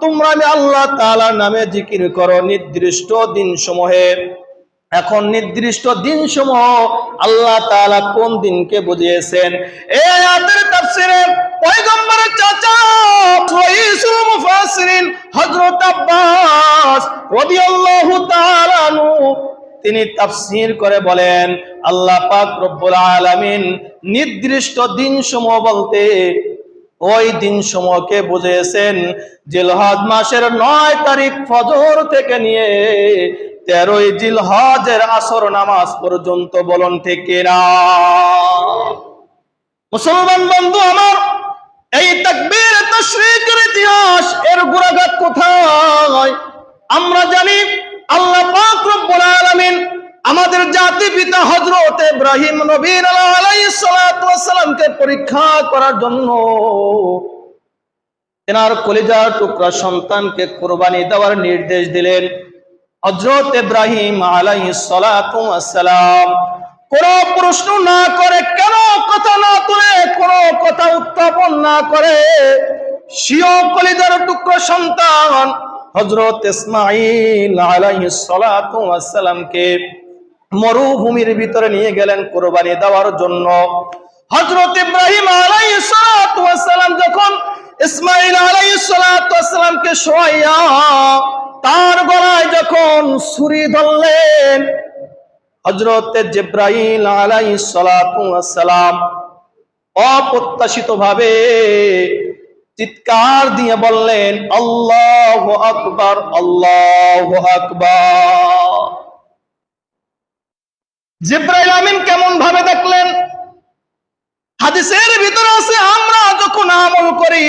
তোমরা আমি আল্লাহ তাআলার নামে জিকির করো নির্দিষ্ট দিন সমূহে এখন নির্দিষ্ট দিন সমূহ আল্লাহ তাআলা কোন দিনকে বুঝিয়েছেন? চাচা হযরত তিনি তাফসির করে বলেন, আল্লাহ পাক রব্বুল আলামিন নির্দিষ্ট দিন সমূহ বলতে ওই দিন সমূহকে বুঝিয়েছেন জিলহজ মাসের নয় তারিখ ফজর থেকে নিয়ে তেরোই জিলহজের আসর নামাজ পর্যন্ত বলুন ঠিক কিনা? মুসলমান বন্ধু আমার, এই তাকবীর, তাশরীকের ইতিহাস, এর গুণাগাত কোথায়? আমরা জানি আল্লাহ পাক রব্বুল আলামিন আমাদের জাতি পিতা হযরত ইব্রাহিম নবী আলাইহিস সালাতু ওয়াস সালামকে পরীক্ষা করার জন্য তেনার কলিজার টুকরা সন্তানকে কোরবানি দেওয়ার নির্দেশ দিলেন। হজরত ইব্রাহিম আলাইহিস সালাতু ওয়াস সালাম কোন প্রশ্ন না করে কেন কথা না তুলে, কোন কথা উত্থাপন না করে সিও কলিজার টুকরো সন্তান হযরত ইসমাঈল আলাইহিস সালাতু ওয়াস সালামকে মরুভূমির ভিতরে নিয়ে গেলেন কোরবানি দেওয়ার জন্য। হজরত ইব্রাহিম আলাইহিস সালাতু ওয়াস সালাম যখন ইসমাঈল আলাইহিস সালাতু ওয়াস সালামকে শোয়াইয়া তার গলায় যখন ছুরি ধরলেন হজরত জিব্রাইল আলাইহিস সালাতু অপ্রত্যাশিত ভাবে চিৎকার দিয়ে বললেন, আল্লাহু আকবার আল্লাহু আকবার। জিব্রাইল আমিন কেমন ভাবে দেখলেন? হাদিসের ভিতরে আছে, আমরা যখন আমল করি,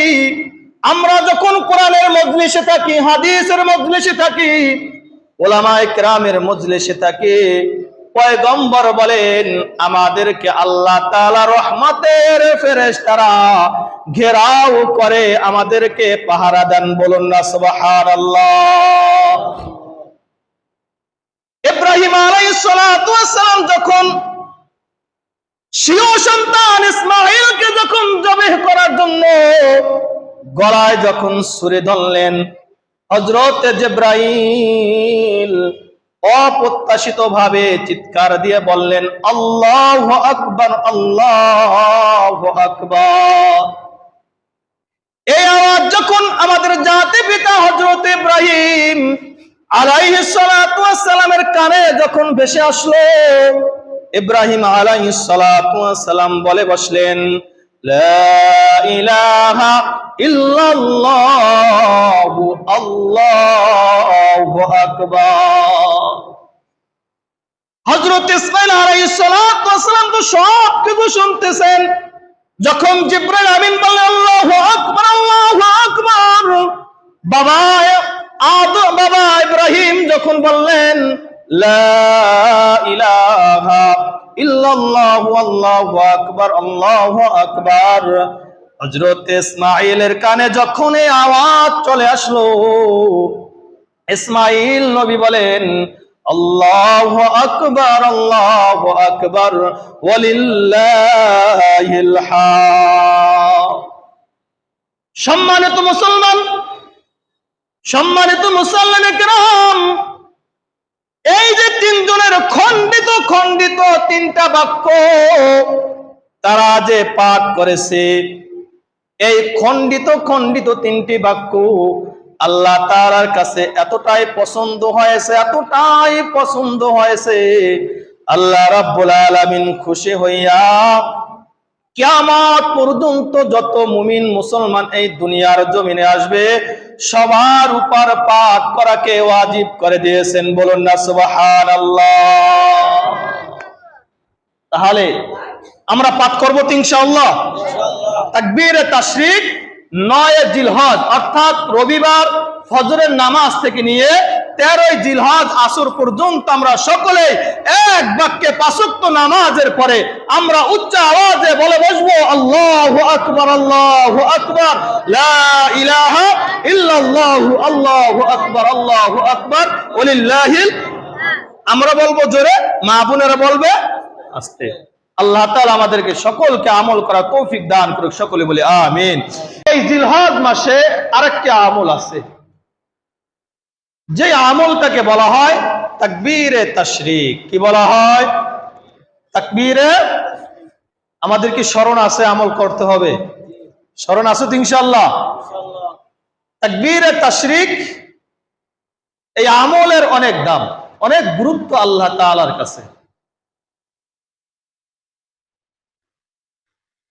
আমরা যখন কোরআনের মজলিসে থাকি, হাদিসের মজলিসে থাকি, ওলামায়ে কেরামের মজলিসে থাকি, পয়গম্বর বলেন, আমাদেরকে আল্লাহ তাআলা রহমতের ফেরেশতারা ঘেরাও করে আমাদেরকে পাহারা দেন বলুন না, সুবহানাল্লাহ। ইব্রাহিম আলাইহিস সালাতু ওয়াস সালাম যখন সন্তান ইসমাইলকে যখন জবেহ করার জন্য গলায় যখন সুরে ধরলেন হজরত জেব্রাইল অপ্রত্যাশিত ভাবে চিৎকার দিয়ে বললেন, আল্লাহ আকবর আল্লাহ আকবর। এই আওয়াজ যখন আমাদের জাতি পিতা হজরত ইব্রাহিম আলাইহিস সালাতু কানে যখন ভেসে আসলো, ইব্রাহিম আলাইহিস সালাতু ওয়াস সালাম বলে বসলেন যখন জিব্রাইল আমিন বলে আল্লাহু আকবার আল্লাহু আকবার বাবা আদম বাবা ইব্রাহিম যখন বললেন ইসমাঈলের কানে যখন আওয়াজ চলে আসলো, ইসমাঈল নবী বলেন, আল্লাহু আকবার আল্লাহু আকবার সম্মানিত মুসলমান সম্মানিত একরাম এই যে তিনজনের খণ্ডিত খণ্ডিত তিনটা বাক্য, তারা যে পাঠ করেছে, এই খণ্ডিত খণ্ডিত তিনটি বাক্য আল্লাহ তাআলার কাছে এতটাই পছন্দ হয়েছে, এতটাই পছন্দ হয়েছে। আল্লাহ রাব্বুল আলামিন খুশি হইয়া কিয়ামত পর্যন্ত যত মুমিন মুসলমান এই দুনিয়ার জমিনে আসবে, সবার উপর পাঠ করাকে ওয়াজিব করে দিয়েছেন। বলুন না, সুবহানাল্লাহ। তাহলে আমরা পাঠ করব তিনশাল্লাহ তাকবীরে তাশরিক নয় জিলহজ, অর্থাৎ রবিবার ফজরের নামাজ থেকে নিয়ে তেরোই জিলহজ আসর পর্যন্ত আমরা সকলে এক বাক্যে পাঁচক্ত নামাজের পরে আমরা উচ্চ আওয়াজে বলে বসবো, আল্লাহ আকবর আল্লাহ আকবর ইল্লাল্লাহু, আল্লাহু আকবর আল্লাহু আকবর আমরা বলব জোরে, মা বোনেরা বলবে, আস্তে। আল্লাহ তাআলা আমাদেরকে সকলকে আমল করা তৌফিক দান করুক, সকলে বলে আমিন। এই জিলহজ মাসে আরেকটি আমল আছে। যে আমলটাকে বলা হয় তাকবীরে তাশরিক। কি বলা হয়? তাকবীরে? আমাদের কি স্মরণ আছে আমল করতে হবে? স্মরণ আছে তো ইনশাল্লাহ তাকবীরে তাশরিক এই আমলের অনেক দাম, অনেক গুরুত্ব আল্লাহ তাআলার কাছে।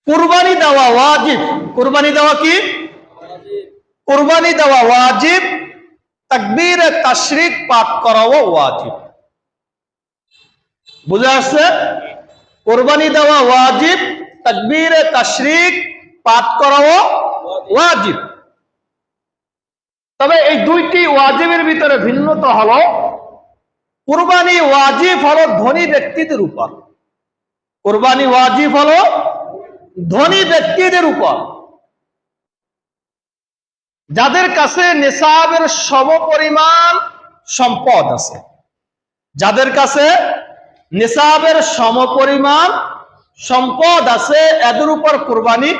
কুরবানি দেওয়া ওয়াজিব। কুরবানি দেওয়া কি? কুরবানি দেওয়া ওয়াজিব। তাকবীরে তাশরিক পাঠ করাও ওয়াজিব। বুঝে আসছে? কোরবানি দেওয়া ওয়াজিব, তাকবীরে তাশরিক পাঠ করাও ওয়াজিব। তবে এই দুইটি ওয়াজিবের ভিতরে ভিন্নতা হলো, কুরবানি ওয়াজিব হলো ধনী ব্যক্তিদের উপর। কুরবানি ওয়াজিব হলো ধনী ব্যক্তিদের উপর। যাদের কাছে নেশাবের সমপরিমাণ সম্পদ আছে, যাদের কাছে নিসাবের সমপরিমাণ সম্পদ আছে, এদের উপর কোরবানি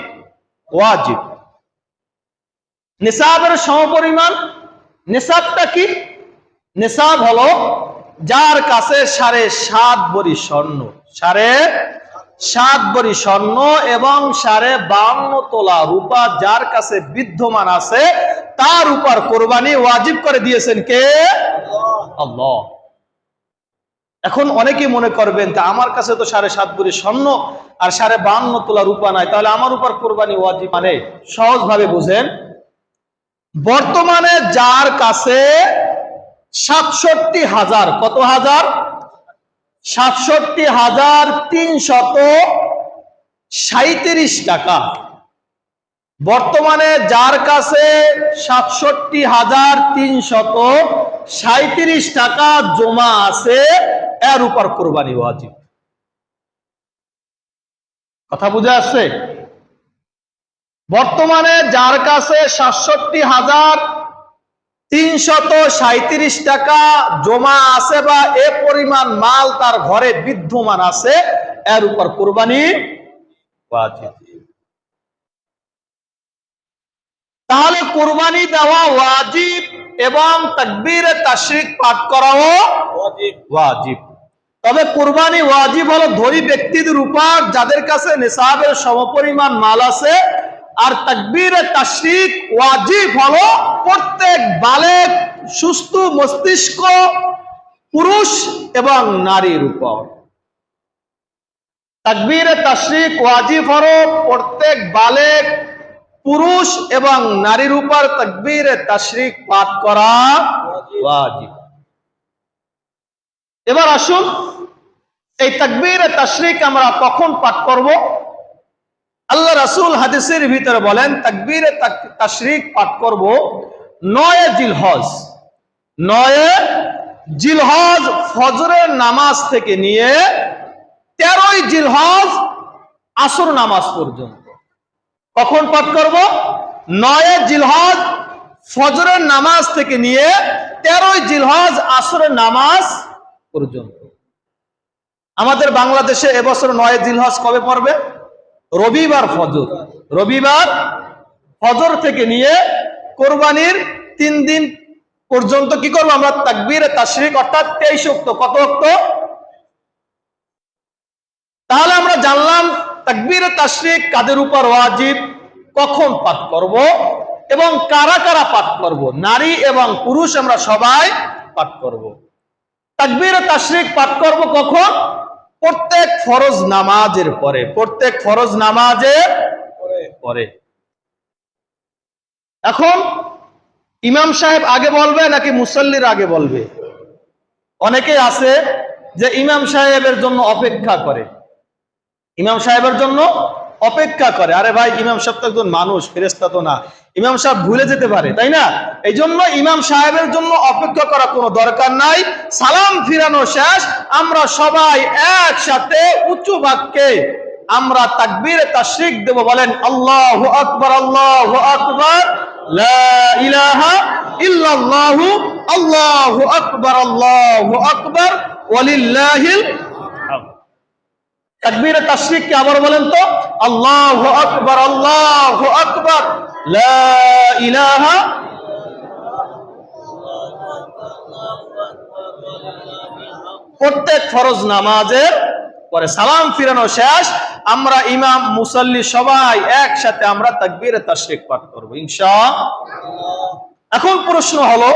ওয়াজিব। নিসাবের সমপরিমাণ নিসাবটা কি? নিসাব হলো যার কাছে সাড়ে সাত বড়ি স্বর্ণ, সাড়ে সাত বড়ি স্বর্ণ এবং সাড়ে বান্ন তোলা রূপা যার কাছে বিদ্যমান আছে, তার উপর কোরবানি ওয়াজিব করে দিয়েছেন কে? আল্লাহ। এখন অনেকেই মনে করবেন, তা আমার কাছে তো সাড়ে সাত ভরি স্বর্ণ আর সাড়ে বান্ন তোলা রূপা নাই, তাহলে আমার উপর কোরবানি ওয়াজিব মানে? সহজ ভাবে বুঝেন। বর্তমানে যার কাছে সাতষট্টি হাজার, কত হাজার? সাতষট্টি হাজার তিনশত সাঁত্রিশ টাকা। বর্তমানে যার কাছে সাতষট্টি হাজার তিনশত সাঁত্রিশ টাকা জমা আছে, এর উপর কোরবানি ওয়াজিব। কথা বুঝে আসছে? বর্তমানে যার কাছে সাতষট্টি হাজার তিনশত সাঁত্রিশ টাকা জমা আছে বা এ পরিমাণ মাল তার ঘরে বিদ্যমান আছে এর উপর কোরবানি তাহলে কোরবানি দেওয়া ওয়াজিব এবং তাকবীরে তাশরিক পাঠ করাও ওয়াজিব। তবে কোরবানি ওয়াজিব হলো ধনী ব্যক্তিদের উপর যাদের কাছে নিসাবের সমপরিমাণ মাল আছে আর তাকবীরে তাশরিক ওয়াজিব হলো প্রত্যেক বালেক সুস্থ মস্তিষ্ক, পুরুষ এবং নারীর উপর। তাকবীরে তাশরিক ওয়াজিব হলো প্রত্যেক বালেক, পুরুষ এবং নারীর উপর তকবীর তাশরিক পাঠ করা ওয়াজিব। এবার আসুন, এই তকবীর তাশরিক আমরা কখন পাঠ করব? আল্লাহ রাসূল হাদিসের ভিতরে বলেন, তকবীর তাশরিক পাঠ করব নয় জিলহজ। নয় জিলহজ ফজরের নামাজ থেকে নিয়ে তেরোই জিলহজ আসর নামাজ পর্যন্ত। কখন পাঠ করব? নয় জিলহজ ফজরের নামাজ থেকে নিয়ে তেরোই জিলহজ আসরের নামাজ পর্যন্ত। আমাদের বাংলাদেশে এবছর নয় জিলহজ কবে পড়বে? রবিবার ফজর। রবিবার ফজর থেকে নিয়ে কোরবানির তিন দিন পর্যন্ত কি করব আমরা? তাকবীর, তাশরিক, অর্থাৎ তেইশ অক্ট কত অক্ট তাহলে আমরা জানলাম তাকবীর, তাশরিক কাদের উপর ওয়াজিব, কখন পাঠ করব এবং কারা কারা পাঠ করব? নারী এবং পুরুষ আমরা সবাই পাঠ করব। তাকবীর, তাশরিক পাঠ করব কখন? প্রত্যেক ফরজ নামাজের পরে, প্রত্যেক ফরজ নামাজের পরে। এখন ইমাম সাহেব আগে বলবে নাকি মুসল্লির আগে বলবে? অনেকে আছে যে ইমাম সাহেবের জন্য অপেক্ষা করে। ইমাম সাহেবের জন্য অপেক্ষা করে, আরে ভাই, ইমাম সাহেব তো একজন মানুষ ফেরেস্তা তো না। ইমাম সাহেব ভুলে যেতে পারে, তাই না? এই জন্য ইমাম সাহেবের জন্য অপেক্ষা করা কোনো দরকার নাই। সালাম ফিরানো শেষ, আমরা সবাই একসাথে উঁচু বাক্যে আমরা তাকবীরে, তাশরিক দেব, বলেন, আল্লাহ আকবর আল্লাহ আকবর আল্লাহু আকবার আল্লাহু আকবার, ওয়ালিল্লাহিল তাকবীরে তাশরিক কি আবার বলেন তো? আল্লাহু আকবার আল্লাহু আকবার। লা ইলাহা প্রত্যেক ফরজ নামাজের পরে সালাম ফিরানো শেষ। আমরা ইমাম, মুসল্লি সবাই একসাথে আমরা তাকবীরে তাশরিক পাঠ করব ইনশা এখন প্রশ্ন হলো,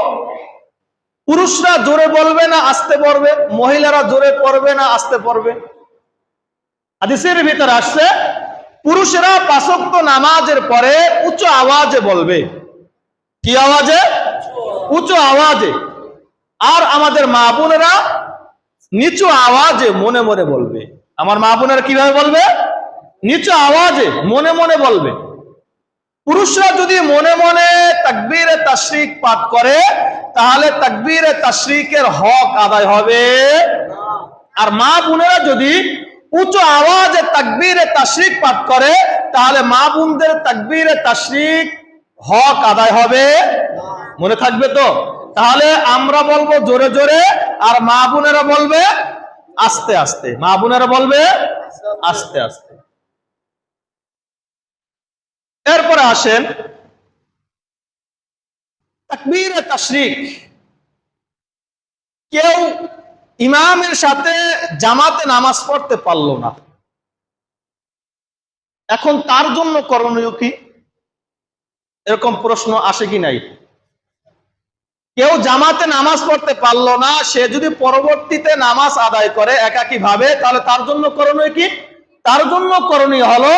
পুরুষরা জোরে বলবে না, আসতে পড়বে? মহিলারা জোরে পড়বে না, আসতে পড়বে? হাদিসের ভিতরে আসছে, পুরুষেরা পাঁচক্ত নামাজের পরে উচ্চ আওয়াজে বলবে। কি আওয়াজে? উচ্চ আওয়াজে। আর আমাদের মা বোনেরা নিচু আওয়াজে মনে মনে বলবে। আমার মা বোনেরা কীভাবে বলবে? নিচু আওয়াজে মনে মনে বলবে। পুরুষরা যদি মনে মনে তাকবীরে তাশরিক পাঠ করে, তাহলে তাকবীরে তাশরিকের হক আদায় হবে। আর মা বোনেরা যদি উঁচু আওয়াজে তাকবীরে তাশরিক পাঠ করে, তাহলে মা বোনদের তাকবীরে তাশরিক হক আদায় হবে। মনে থাকবে তো? তাহলে আমরা বলব জোরে জোরে, আর মা বোনেরা বলবে আস্তে আস্তে। মা বোনেরা বলবে আস্তে আস্তে। এরপরে আসেন তাকবীর তাশরিক। কেউ ইমামের সাথে জামাতে নামাজ পড়তে পারল না। এখন তার জন্য করণীয় কি? এরকম প্রশ্ন আসে কি নাই? কেউ জামাতে নামাজ পড়তে পারল না, সে যদি পরবর্তীতে নামাজ আদায় করে একাকি ভাবে তাহলে তার জন্য করণীয় কি? তার জন্য করণীয় হলো,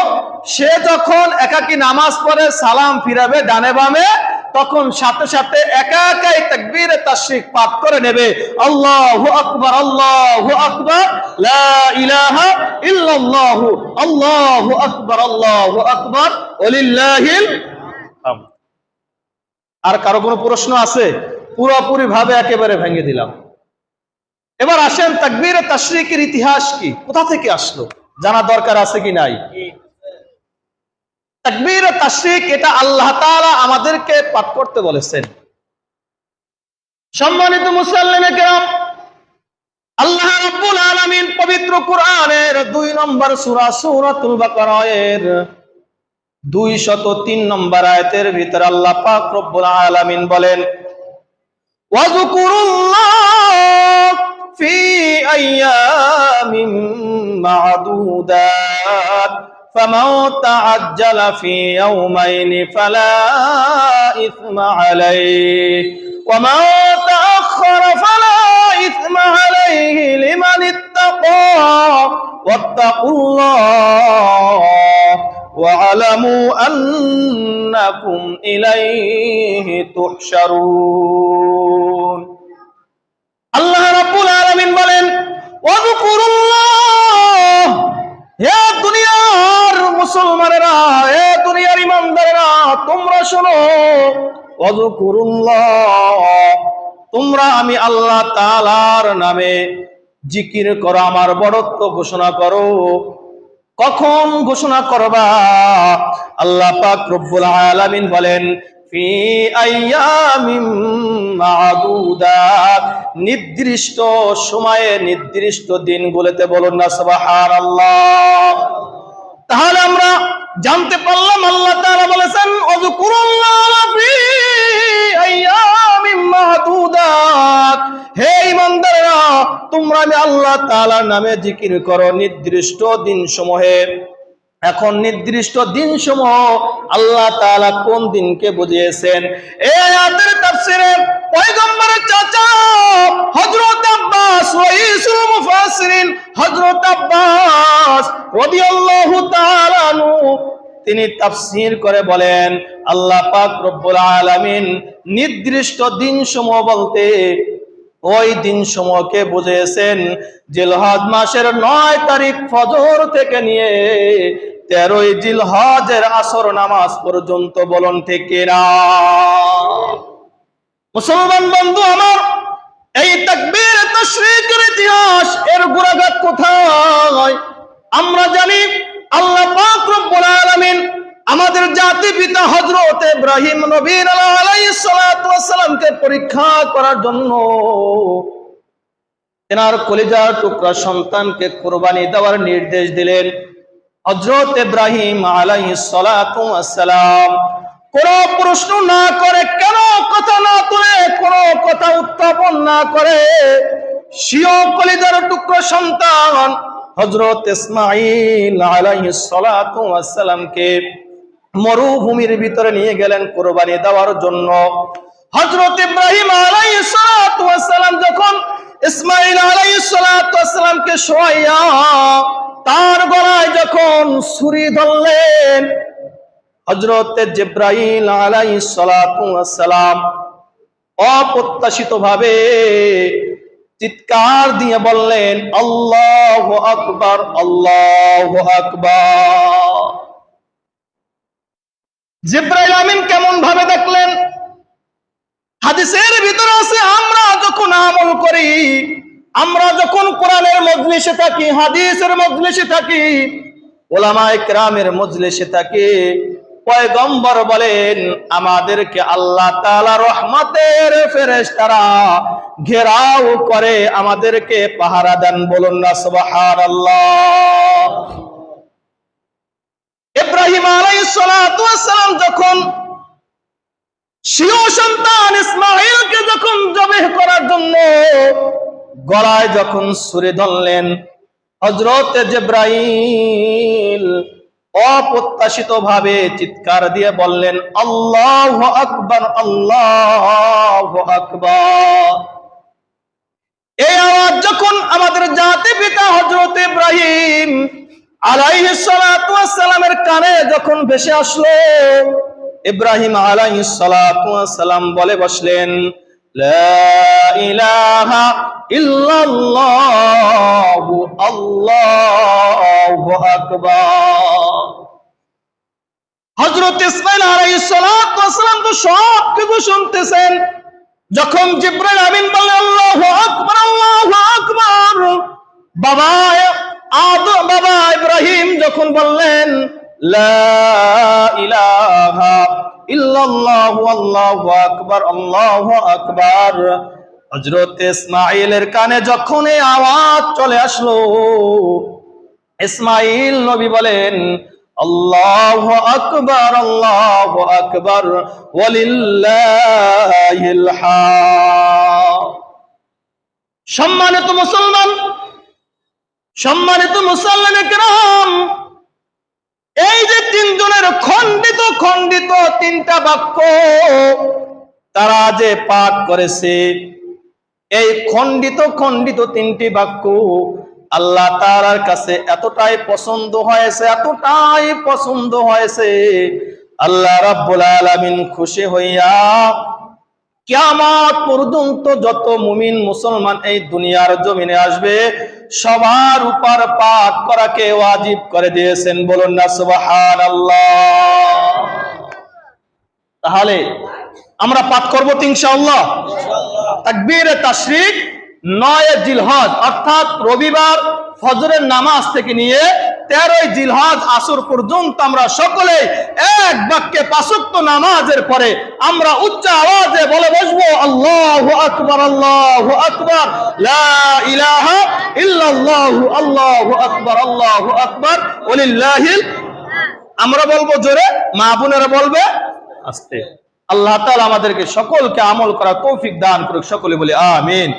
সে যখন একাকি নামাজ পড়ে, সালাম ফিরাবে, ডানে বামে তখন সাথে সাথে একা একাই তাকবীরে তাশরিক পাঠ করে নেবে। আল্লাহু আকবার আল্লাহু আকবার, লা ইলাহা ইল্লাল্লাহু, আল্লাহু আকবার আল্লাহু আকবার ওয়ালিল্লাহিল আর কারও কোনো প্রশ্ন আছে? পুরোপুরি ভাবে একেবারে ভেঙে দিলাম। এবার আসেন তাকবীরে তাশরিকের ইতিহাস কি? কোথা থেকে আসলো? জানা দরকার আছে কি নাই? তাকবীর তাশরিক এটা আল্লাহ তাআলা আমাদেরকে পাঠ করতে বলেছেন। সম্মানিত মুসল্লিমে আল্লাহ রাব্বুল আলামিন পবিত্র কোরআনের দুই নম্বর সূরা সূরাতুল বাকারায়ের 203 নম্বর আয়াতের ভিতরে আল্লাহ পাক রব্বুল আলামিন বলেন ওয়াজকুরুল্লাহ ফি আইয়ামিন মা'দুদাত। فمن تعجل في يومين فلا إثم عليه ومن تأخر فلا إثم عليه لمن اتقى واتقوا الله واعلموا أنكم إليه تحشرون الله رب العالمين بلن واذكروا الله يا دنيا মুসলমানেরা হে দুনিয়ার ইমানদারেরা, তোমরা শোনো। ওয়াজকুরুল্লাহ তোমরা আমি আল্লাহ তালার নামে জিকির করো, আমার বড়ত্ব ঘোষণা করো। কখন ঘোষণা করবা? আল্লাহ পাক রব্বুল আলামিন বলেন নির্দিষ্ট সময়ে নির্দিষ্ট দিনগুলোতে বলুন না, সুবহানাল্লাহ। তাহলে আমরা জানতে পারলাম আল্লাহ তাআলা বলেছেন হে ইমানদাররা তোমরা আমি আল্লাহ তাআলার নামে জিকির করো নির্দিষ্ট দিন সমূহে এখন নির্দিষ্ট দিন সমূহ আল্লাহ তাআলা কোন দিনকে বুঝিয়েছেন? চাচা তিনি তাফসির করে বলেন, আল্লাহ পাক রব্বুল আলামিন নির্দিষ্ট দিন সমূহ বলতে ওই দিন সমূহকে বুঝিয়েছেন জিলহজ মাসের নয় তারিখ ফজর থেকে নিয়ে তেরোই জিলহজের আসর নামাজ পর্যন্ত বলন থেকে মুসলমান বন্ধু আমার, এই তাকবীর, তাশরীকের ইতিহাস, এর গোড়াঘাট কোথায়? আমরা জানি আল্লাহ পাক রব্বুল আলামিন আমাদের জাতি পিতা হযরত ইব্রাহিম নবী আলাইহিস সালাতু পরীক্ষা করার জন্য তেনার কলিজার টুকরা সন্তানকে কোরবানি দেওয়ার নির্দেশ দিলেন। হযরত ইব্রাহিম আলাইহিস সালাতু ওয়াস সালাম কোন প্রশ্ন না করে, কেন কথা না তুলে, কোন কথা উত্থাপন না করে সিও কলিদার টুকরো সন্তান হজরত ইসমাইল আলাইহিস সালাতু ওয়াস সালামকে মরুভূমির ভিতরে নিয়ে গেলেন কোরবানি দেওয়ার জন্য। হজরত ইব্রাহিম আলাইহিস সালাতু যখন ইসমাইল ওয়াস শোয়াইয়া তার গলায় যখন ছুরি ধরলেন হজরত জিব্রাহিম আলাইহিস সালাতু অপ্রত্যাশিত ভাবে চিৎকার দিয়ে বললেন, আল্লাহ আকবার আল্লাহ আকবার। জিব্রাইল আমিন কেমন ভাবে দেখলেন? হাদিসের ভিতরে আছে, আমরা যখন আমল করি, আমরা যখন কোরআনের মজলিসে থাকি, হাদিসের মজলিসে থাকি ওলামায়ে কেরামের মজলিসে থাকি, পয়গম্বর বলেন, আমাদেরকে আল্লাহ তাআলা রহমতের ফেরেশতারা ঘেরাও করে আমাদেরকে পাহারা দেন বলুন না, সুবহানাল্লাহ। ইব্রাহিম আলাইহিস সালাতু ওয়াস সালাম যখন সিও সন্তান ইসমাইলকে যখন জবেহ করার জন্য গলায় যখন সুরে ধরলেন হজরত জেব্রাইল অপ্রত্যাশিত ভাবে চিৎকার দিয়ে বললেন, আল্লাহ আকবর আল্লাহ আকবর। এই আওয়াজ যখন আমাদের জাতি পিতা হজরত ইব্রাহিম আলাইহিস সালাতু ওয়াস সালামের কানে যখন ভেসে আসলো, ইব্রাহিম আলাইহিস সালাতু ওয়াস সালাম বলে বসলেন হযরত ইসমাইল আলাইহিস সালাতু ওয়াস সালাম তো সব কিছু শুনতেছেন। যখন জিব্রাইল বলে আল্লাহু কানে যখন আওয়াজ চলে আসলো ইসমাইল নবী বলেন, আল্লাহু আকবার আল্লাহু আকবার সম্মানিত মুসলমান সম্মানিত মুসলমান একরাম এই যে তিনজনের খণ্ডিত তিনটা বাক্য তারা যে পাঠ করেছে, এই খণ্ডিত খণ্ডিত তিনটি বাক্য আল্লাহ তাআলার কাছে এতটাই পছন্দ হয়েছে, এতটাই পছন্দ হয়েছে। আল্লাহ রাব্বুল আলামিন খুশি হইয়া কিয়ামত পর্যন্ত যত মুমিন মুসলমান এই দুনিয়ার জমিনে আসবে সবার উপর পাঠ করাকে ওয়াজিব করে দিয়েছেন, বলুন না সুবাহান তাহলে আমরা পাঠ করব তিনশাল্লাহ তাকবীর তাশরিক নয় জিলহজ, অর্থাৎ রবিবার ফজরের নামাজ থেকে নিয়ে তেরোই জিলহজ আসর পর্যন্ত আমরা সকলে এক বাক্যে পাঁচক্ত নামাজের পরে আমরা উচ্চ আওয়াজে বলে বসবো আল্লাহ আকবর আল্লাহ আকবর ইলাহা ইল্লাল্লাহু আল্লাহু আকবর আল্লাহু আকবর ওলিল্লাহিল আমরা বলব জোরে মা বোনেরা বলবে আস্তে। আল্লাহ তাআলা আমাদেরকে সকলকে আমল করা তৌফিক দান করুক সকলে বলে আমিন।